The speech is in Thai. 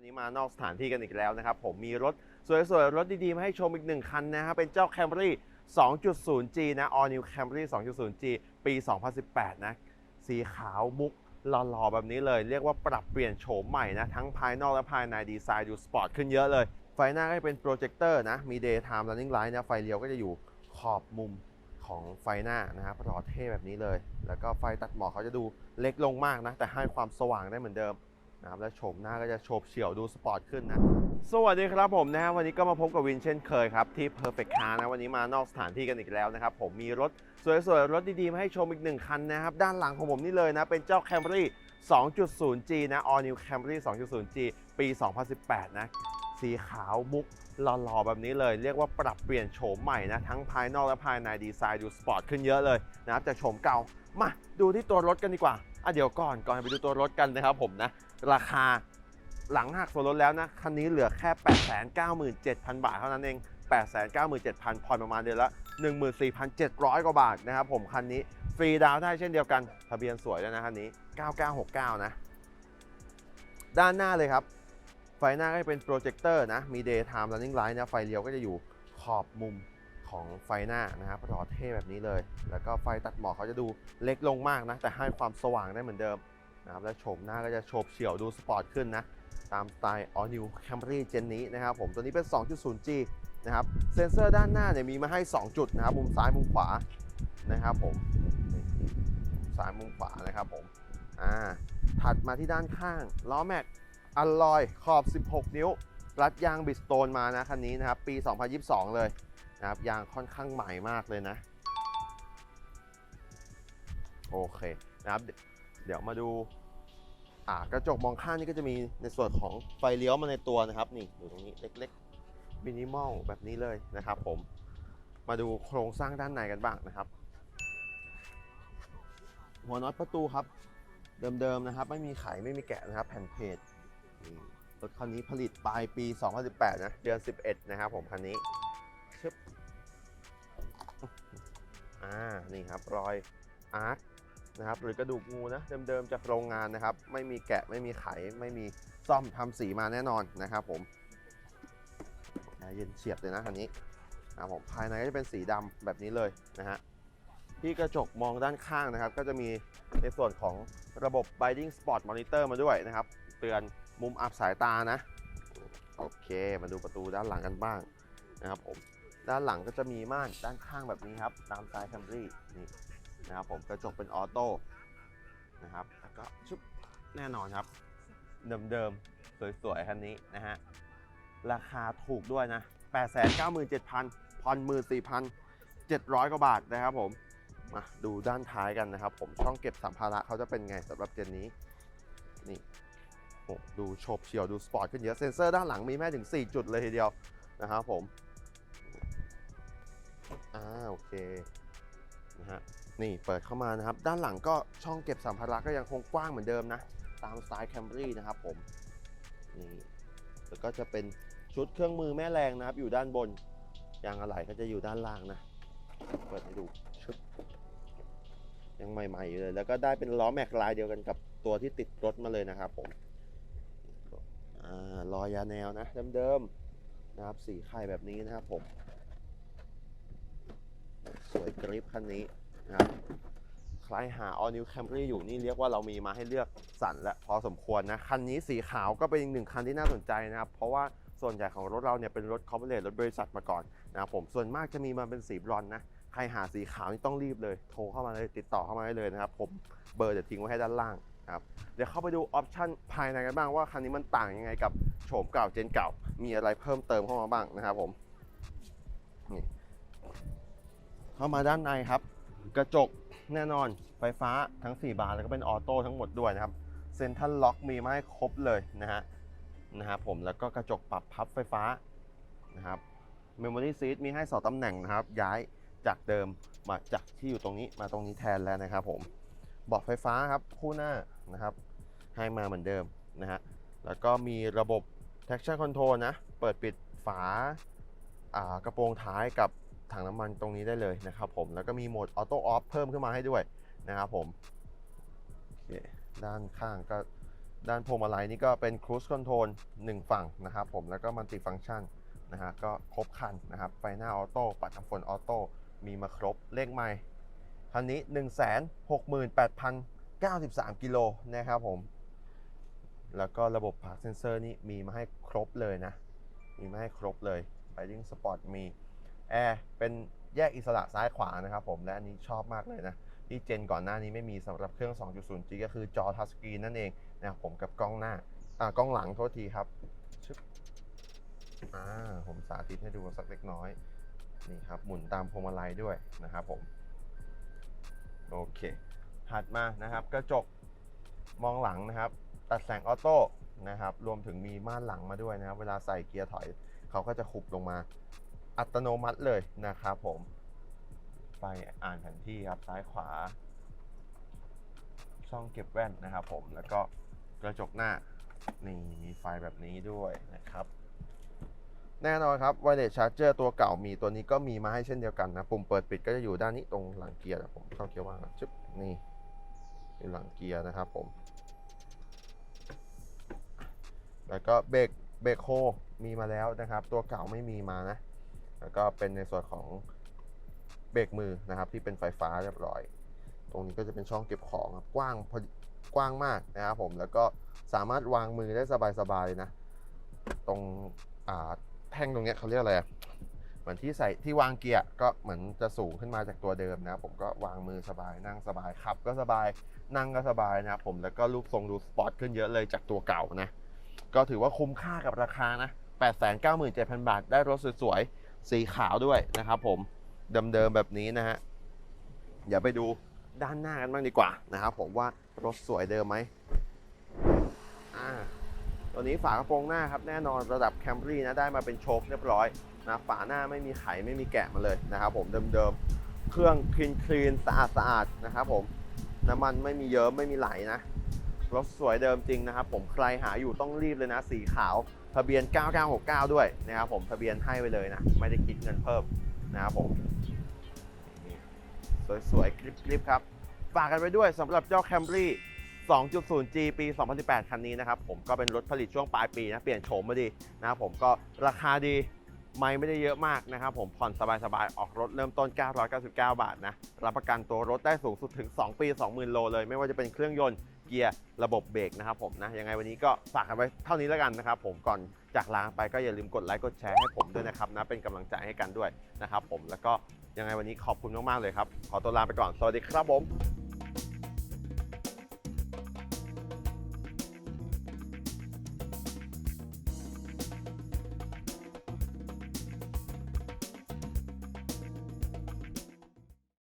วันนี้มานอกสถานที่กันอีกแล้วนะครับ ผมมีรถสวยๆ รถดีๆ มาให้ชมอีกหนึ่งคันนะครับ เป็นเจ้า Camry 2.0G นะ All New Camry 2.0G ปี 2018 นะ สีขาวมุกหล่อๆ แบบนี้เลย เรียกว่าปรับเปลี่ยนโฉมใหม่นะ ทั้งภายนอกและภายในดีไซน์ดูสปอร์ตขึ้นเยอะเลย ไฟหน้าก็เป็นโปรเจคเตอร์นะ มี daytime running light นะ ไฟเลี้ยวก็จะอยู่ขอบมุมของไฟหน้านะครับหล่อเท่แบบนี้เลย แล้วก็ไฟตัดหมอกเขาจะดูเล็กลงมากนะ แต่ให้ความสว่างได้เหมือนเดิม นะครับและโฉมหน้าก็จะโฉบเฉี่ยวดูสปอร์ตขึ้นนะ สวัสดีครับผมนะฮะวันนี้ก็มาพบกับวินเช่นเคยครับ ที่ Perfect Car นะ วันนี้มานอกสถานที่กันอีกแล้วนะครับ ผมมีรถสวยๆ รถดีๆ มาให้ชมอีกหนึ่งคันนะครับ ด้านหลังของผมนี่เลยนะ เป็นเจ้า Camry 2.0G นะ All New Camry 2.0G ปี 2018 นะ สีขาวมุกหล่อๆ แบบนี้เลย เรียกว่าปรับเปลี่ยนโฉมใหม่นะ ทั้งภายนอกและภายในดีไซน์ดูสปอร์ตขึ้นเยอะเลยนะครับจากโฉมเก่ามาดูที่ตัวรถกันดีกว่าอะเดี๋ยวก่อนก่อนไปดูตัวรถกันนะครับผมนะ ราคาหลังหักส่วนลดแล้วนะ คันนี้เหลือแค่ 897,000 บาทเท่านั้นเอง 897,000ผ่อนประมาณเดือนละ 14,700 กว่าบาทนะครับผมคันนี้ฟรีดาวได้เช่นเดียวกัน ทะเบียนสวยด้วยนะคันนี้ 9969 นะ ด้านหน้าเลยครับ ไฟหน้าก็จะเป็นโปรเจคเตอร์นะ มี daytime running light นะ ไฟเลี้ยวก็จะอยู่ขอบมุมของไฟหน้านะครับหล่อเท่แบบนี้เลย แล้วก็ไฟตัดหมอกเขาจะดูเล็กลงมากนะ แต่ให้ความสว่างได้เหมือนเดิม นะครับและโฉมหน้าก็จะโฉบเฉี่ยวดูสปอร์ตขึ้นนะ ตามสไตล์ All New Camry Gen นี้นะครับผมตัวนี้เป็น 2.0G นะครับเซ็นเซอร์ด้านหน้าเนี่ยมีมาให้ 2 จุดนะครับมุมซ้ายมุมขวานะครับผมซ้ายมุมขวานะครับผมอ่าถัดมาที่ด้านข้างล้อแม็กอลลอยขอบ 16 นิ้ว รัดยางบิสโตนมานะคันนี้นะครับ ปี 2022 เลยนะครับยางค่อนข้างใหม่มากเลยนะ โอเคนะครับ เดี๋ยวมาดูากระจกมองข้างนี่ก็จะมีในส่วนของไฟเลี้ยวมาในตัวนะครับ นี่อยู่ตรงนี้เล็กๆมินิมอลแบบนี้เลยนะครับ ผมมาดูโครงสร้างด้านในกันบ้างนะครับ หัวน็อตประตูครับ เดิมๆนะครับ ไม่มีไขไม่มีแกะนะครับ แผ่นเพจนี่รถคันนี้ผลิตปลายปี 2018 นะ เดือน 11 นะครับผมคันนี้ชึบอ่านี่ครับรอยอาร์ค นะครับหรือกระดูกงูนะเดิมๆจากโรงงานนะครับ ไม่มีแกะไม่มีไข ไม่มีซ่อมทำสีมาแน่นอนนะครับผมเย็นเฉียบเลยนะคันนี้นะผมภายในก็จะเป็นสีดำแบบนี้เลยนะฮะที่กระจกมองด้านข้างนะครับ ก็จะมีในส่วนของระบบ Binding Spot Monitor มาด้วยนะครับ เตือนมุมอับสายตานะ โอเค มาดูประตูด้านหลังกันบ้างนะครับผมด้านหลังก็จะมีม่านด้านข้างแบบนี้ครับตามสไตล์ Camry นี่ นะครับผมกระจกเป็นออโต้นะครับแล้วก็ชุบแน่นอนครับ เดิมๆ สวยๆ คันนี้นะฮะ ราคาถูกด้วยนะ 897,000ผ่อน14,700 กว่าบาทนะครับผม มาดูด้านท้ายกันนะครับ ผมช่องเก็บสัมภาระเขาจะเป็นไงสำหรับเจนนี้ นี่โอ้ดูโฉบเฉี่ยวดูสปอร์ตขึ้นเยอะ เซ็นเซอร์ด้านหลังมีแม่ถึง 4 จุดเลยทีเดียวนะครับผม อ่าโอเคนะฮะ นี่เปิดเข้ามานะครับ ด้านหลังก็ช่องเก็บสัมภาระก็ยังคงกว้างเหมือนเดิมนะ ตามสไตล์ Camry นะครับผมนี่แล้วก็จะเป็นชุดเครื่องมือแม่แรงนะครับ อยู่ด้านบนยางอะไหล่ก็จะอยู่ด้านล่างนะ เปิดให้ดูชุดยังใหม่ๆอยู่เลย แล้วก็ได้เป็นล้อแม็กลายเดียวกันกับตัวที่ติดรถมาเลยนะครับผมอ่ารอยาแนวนะเดิมๆนะครับสีไข่แบบนี้นะครับผม สวยกริปคันนี้ นะครับใครหา All New Camry อยู่นี่เรียกว่าเรามีมาให้เลือกสรรและพอสมควรนะ คันนี้สีขาวก็เป็นอีกหนึ่งคันที่น่าสนใจนะครับ เพราะว่าส่วนใหญ่ของรถเราเนี่ยเป็นรถคอร์ปอเรทรถบริษัทมาก่อนนะครับผมส่วนมากจะมีมาเป็นสีบรอนนะใครหาสีขาวนี่ต้องรีบเลย โทรเข้ามาเลยติดต่อเข้ามาได้เลยนะครับ ผมเบอร์จะทิ้งไว้ให้ด้านล่างนะครับเดี๋ยวเข้าไปดูออปชั่นภายในกันบ้างว่าคันนี้มันต่างยังไงกับโฉมเก่าเจนเก่า มีอะไรเพิ่มเติมเข้ามาบ้างนะครับผมนี่เข้ามาด้านในครับ กระจกแน่นอนไฟฟ้าทั้ง 4 บานแล้วก็เป็นออโต้ทั้งหมดด้วยนะครับเซ็นทรัลล็อกมีมาให้ครบเลยนะฮะนะครับผมแล้วก็กระจกปรับพับไฟฟ้านะครับเมมโมรี่ซีทมีให้สอตำแหน่งนะครับ ย้ายจากเดิมมาจากที่อยู่ตรงนี้มาตรงนี้แทนแล้วนะครับผมเบาะไฟฟ้าครับคู่หน้านะครับ ให้มาเหมือนเดิมนะฮะแล้วก็มีระบบ traction control นะ เปิดปิดฝาากระโปรงท้ายกับ ถังน้ำมันตรงนี้ได้เลยนะครับผมแล้วก็มีโหมด auto off เพิ่มขึ้นมาให้ด้วยนะครับผมโอเคด้านข้างก็ด้านพวงมาลัยนี่ก็เป็น Cruise Control 1ฝั่งนะครับผมแล้วก็มัลติฟัง c t ชันนะฮะก็ครบคันนะครับไฟหน้าออโต้ปัดน้ำฝนออโต้มีมาครบเลขไมล์คันนี้ 168,093 กิโลนะครับผม แล้วก็ระบบ Park Sensor นี่มีมาให้ครบเลยนะ มีมาให้ครบเลย Riding Sport มี แอร์เป็นแยกอิสระซ้ายขวานะครับผมและอันนี้ชอบมากเลยนะที่เจนก่อนหน้านี้ไม่มีสำหรับเครื่อง 2.0G ก็คือจอทัชสกรีนนั่นเองนะครับผมกับกล้องหน้าอ่ากล้องหลังโทษทีครับชึบอ่าผมสาธิตให้ดูสักเล็กน้อยนี่ครับหมุนตามพวงมาลัยด้วยนะครับผมโอเคถัดมานะครับ กระจกมองหลังนะครับ ตัดแสงออโต้นะครับ รวมถึงมีม่านหลังมาด้วยนะครับ เวลาใส่เกียร์ถอยเขาก็จะขุบลงมา อัตโนมัติเลยนะครับผมไฟอ่านแผนที่ครับซ้ายขวา ช่องเก็บแว่นนะครับผมแล้วก็กระจกหน้านี่มีไฟแบบนี้ด้วยนะครับ แน่นอนครับ Wireless Charger ตัวเก่ามีตัวนี้ก็มีมาให้เช่นเดียวกันนะ ปุ่มเปิดปิดก็จะอยู่ด้านนี้ตรงหลังเกียร์นะผมเข้าเกียร์ว่างนะชึบนี่อยู่หลังเกียร์นะครับผม แล้วก็เบรกเบรกโฮมีมาแล้วนะครับ ตัวเก่าไม่มีมานะ แล้วก็เป็นในส่วนของเบรกมือนะครับ ที่เป็นไฟฟ้าเรียบร้อย ตรงนี้ก็จะเป็นช่องเก็บของกว้างพอกว้างมากนะครับผมแล้วก็สามารถวางมือได้สบายๆเลยนะ ตรงแท่งตรงนี้เขาเรียกอะไรอะเหมือนที่ใส่ที่วางเกียร์ก็เหมือนจะสูงขึ้นมาจากตัวเดิมนะผมก็วางมือสบายนั่งสบายขับก็สบายนั่งก็สบายนะครับผมแล้วก็รูปทรงดูสปอร์ตขึ้นเยอะเลยจากตัวเก่านะ ก็ถือว่าคุ้มค่ากับราคานะ 897,000 บาทได้รถสวย สีขาวด้วยนะครับผมเดิมๆแบบนี้นะฮะอย่าไปดูด้านหน้ากันบ้างดีกว่านะครับผมว่ารถสวยเดิมไหมอ่าตัวนี้ฝากระโปรงหน้าครับแน่นอนระดับ Camry นะได้มาเป็นโชคเรียบร้อยนะฝาหน้าไม่มีไขไม่มีแกะมาเลยนะครับผมเดิมๆเครื่องคลีนคลีนสะอาดสะอาดๆนะครับผมน้ำมันไม่มีเยิ้มไม่มีไหลนะรถสวยเดิมจริงนะครับผมใครหาอยู่ต้องรีบเลยนะสีขาว ทะเบียน 9969 ด้วยนะครับผมทะเบียนให้ไว้เลยนะ ไม่ได้คิดเงินเพิ่มนะครับผมสวยๆคลิปๆครับฝากกันไว้ด้วยสำหรับเจ้า Camry 2.0G ปี 2018 คันนี้นะครับ ผมก็เป็นรถผลิตช่วงปลายปีนะ เปลี่ยนโฉมมาดีนะครับผมก็ราคาดีไม่ไม่ได้เยอะมากนะครับผมผ่อนสบายๆ ออกรถเริ่มต้น 999 บาทนะ รับประกันตัวรถได้สูงสุดถึง 2 ปี 20,000 โลเลย ไม่ว่าจะเป็นเครื่องยนต์ เกียร์ระบบเบรกนะครับผมนะยังไงวันนี้ก็ฝากกันไว้เท่านี้แล้วกันนะครับผมก่อนจากลาไปก็อย่าลืมกดไลค์กดแชร์ให้ผมด้วยนะครับนะเป็นกำลังใจให้กันด้วยนะครับผมแล้วก็ยังไงวันนี้ขอบคุณมากๆเลยครับขอตัวลาไปก่อนสวัสดีครับผม